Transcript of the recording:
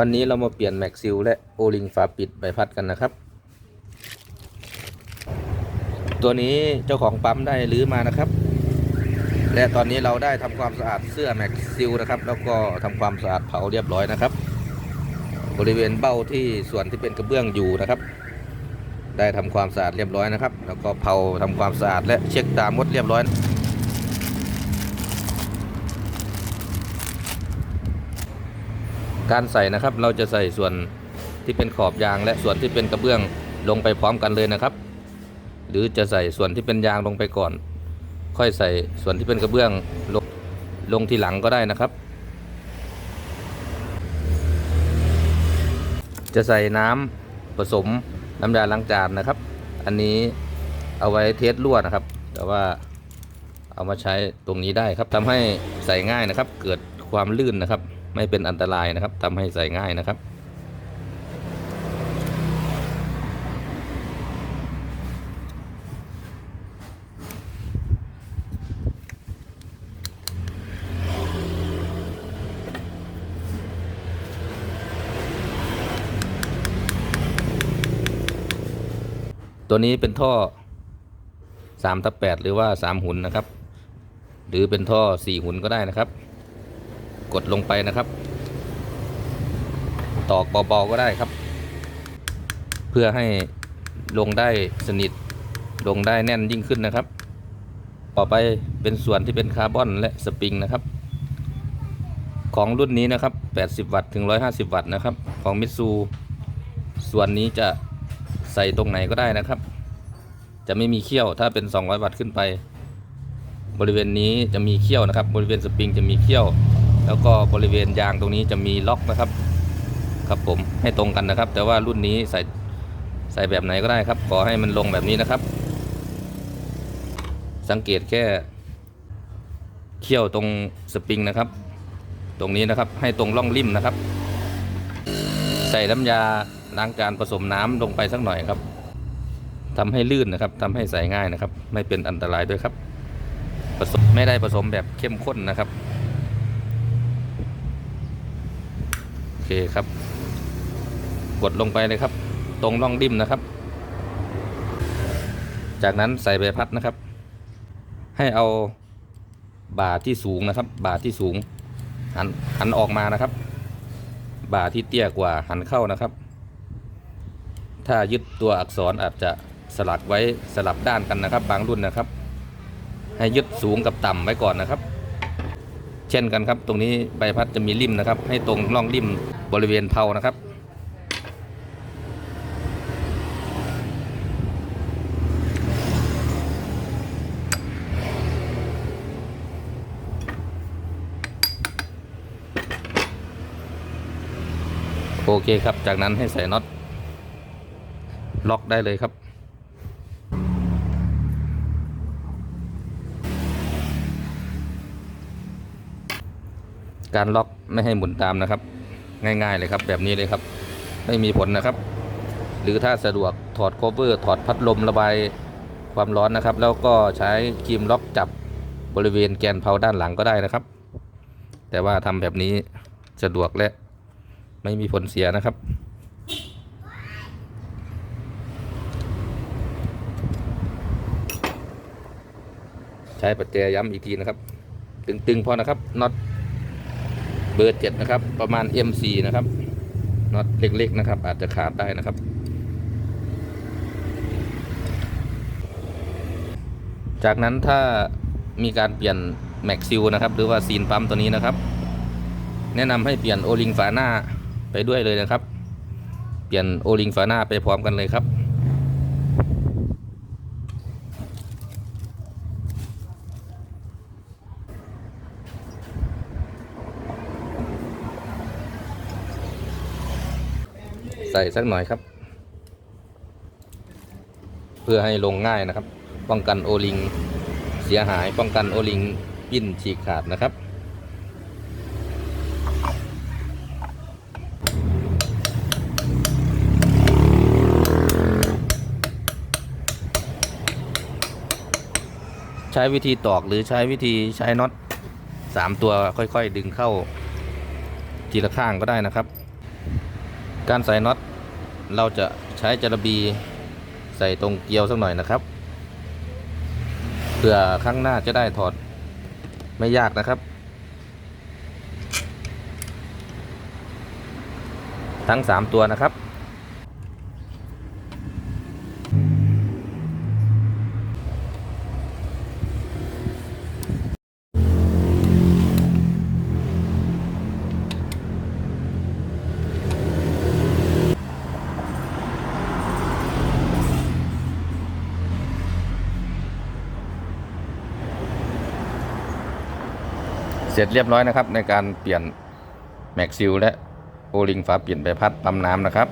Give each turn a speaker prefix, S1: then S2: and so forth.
S1: วันนี้เรามาเปลี่ยนแม็กซิลและโอลิงฝาปิดใบพัดกันนะครับ ตัวนี้เจ้าของปั๊มได้รื้อมานะครับ และตอนนี้เราได้ทำความสะอาดเสื้อแม็กซิลนะครับ แล้วก็ทำความสะอาดเผาเรียบร้อยนะครับ บริเวณเบ้าที่ส่วนที่เป็นกระเบื้องอยู่นะครับ ได้ทำความสะอาดเรียบร้อยนะครับ แล้วก็เผาทำความสะอาดและเช็คตามมดเรียบร้อย การใส่นะครับ เราจะใส่ส่วนที่เป็นขอบยางและส่วนที่เป็นกระเบื้องลงไปพร้อมกันเลยนะครับ หรือจะใส่ส่วนที่เป็นยางลงไปก่อน ค่อยใส่ส่วนที่เป็นกระเบื้องลงลงทีหลังก็ได้นะครับ จะใส่น้ำผสมน้ำยาล้างจานนะครับ อันนี้เอาไว้เทสรั่วนะครับ แต่ว่าเอามาใช้ตรงนี้ได้ครับทำให้ใส่ง่ายนะครับ เกิดความลื่นนะครับ ไม่เป็นอันตรายนะครับทำให้ใส่ง่ายนะครับ ตัวนี้เป็นท่อ3ทับ8หรือว่า 3 หุนนะครับ หรือเป็นท่อ 4 หุนก็ได้นะครับ กดลงไปนะครับ ตอกเบาๆก็ได้ครับ เพื่อให้ลงได้สนิทลงได้แน่นยิ่งขึ้นนะครับ ต่อไปเป็นส่วนที่เป็นคาร์บอนและสปริงนะครับ ของรุ่นนี้นะครับ 80 วัตต์ถึง 150 วัตต์นะครับ ของมิตซูส่วนนี้จะใส่ตรงไหนก็ได้นะครับ จะไม่มีเขี้ยวถ้าเป็น 200 วัตต์ขึ้นไป บริเวณนี้จะมีเขี้ยวนะครับ บริเวณสปริงจะมีเขี้ยว แล้วก็บริเวณยางตรงนี้จะมีล็อกนะครับ ครับผมให้ตรงกันนะครับ แต่ว่ารุ่นนี้ใส่ใส่แบบไหนก็ได้ครับ ขอให้มันลงแบบนี้นะครับ สังเกตแค่เขี้ยวตรงสปริงนะครับ ตรงนี้นะครับให้ตรงร่องริมนะครับ ใส่น้ำยาล้างจานผสมน้ำลงไปสักหน่อยครับทำให้ลื่นนะครับทำให้ใส่ง่ายนะครับ ไม่เป็นอันตรายด้วยครับผสมไม่ได้ผสมแบบเข้มข้นนะครับ โอ เคครับ กดลงไปเลยครับ ตรงร่องริมนะครับ จากนั้นใส่ใบพัดนะครับ ให้เอาบ่าที่สูงนะครับ บ่าที่สูง หันหันออกมานะครับ บ่าที่เตี้ยกว่าหันเข้านะครับ ถ้ายึดตัวอักษรอาจจะสลักไว้สลับด้านกันนะครับ บางรุ่นนะครับ ให้ยึดสูงกับต่ำไว้ก่อนนะครับ เช่นกันครับ ตรงนี้ใบพัดจะมีริมนะครับ ให้ตรงร่องริม บริเวณเพานะครับ โอเคครับ จากนั้นให้ใส่น็อตล็อกได้เลยครับการล็อกไม่ให้หมุนตามนะครับ ง่าย ๆ เลยครับ แบบนี้เลยครับ ไม่มีผลนะครับ หรือถ้าสะดวกถอดโคเวอร์ ถอดพัดลมระบายความร้อนนะครับ แล้วก็ใช้ครีมล็อกจับบริเวณแกนเพาด้านหลังก็ได้นะครับ แต่ว่าทำแบบนี้สะดวกและไม่มีผลเสียนะครับใช้ปัจเจย้ำอีกทีนะครับ ตึงๆพอนะครับน็อต เบอร์เจ็ดนะครับ ประมาณ M4 นะครับน็อตเล็กๆนะครับ อาจจะขาดได้นะครับ จากนั้นถ้ามีการเปลี่ยนแม็กซิลนะครับ หรือว่าซีนปั๊มตัวนี้นะครับ แนะนำให้เปลี่ยนโอลิงฝาหน้าไปด้วยเลยนะครับ เปลี่ยนโอลิงฝาหน้าไปพร้อมกันเลยครับ ใส่สักหน่อยครับ เพื่อให้ลงง่ายนะครับ ป้องกันโอลิงเสียหายป้องกันโอลิงปิ้นฉีกขาดนะครับ ใช้วิธีตอกหรือใช้วิธีใช้น็อตสามตัวค่อย ๆ ดึงเข้าทีละข้างก็ได้นะครับ การใส่น็อตเราจะใช้จระบีใส่ตรงเกลียวสักหน่อยนะครับเพื่อข้างหน้าจะได้ถอดไม่ยากนะครับ ทั้ง 3 ตัวนะครับ เสร็จเรียบร้อยนะครับ ในการเปลี่ยนแม็กซิลและโอลิงฝาเปลี่ยนใบพัดปั๊มน้ำนะครับ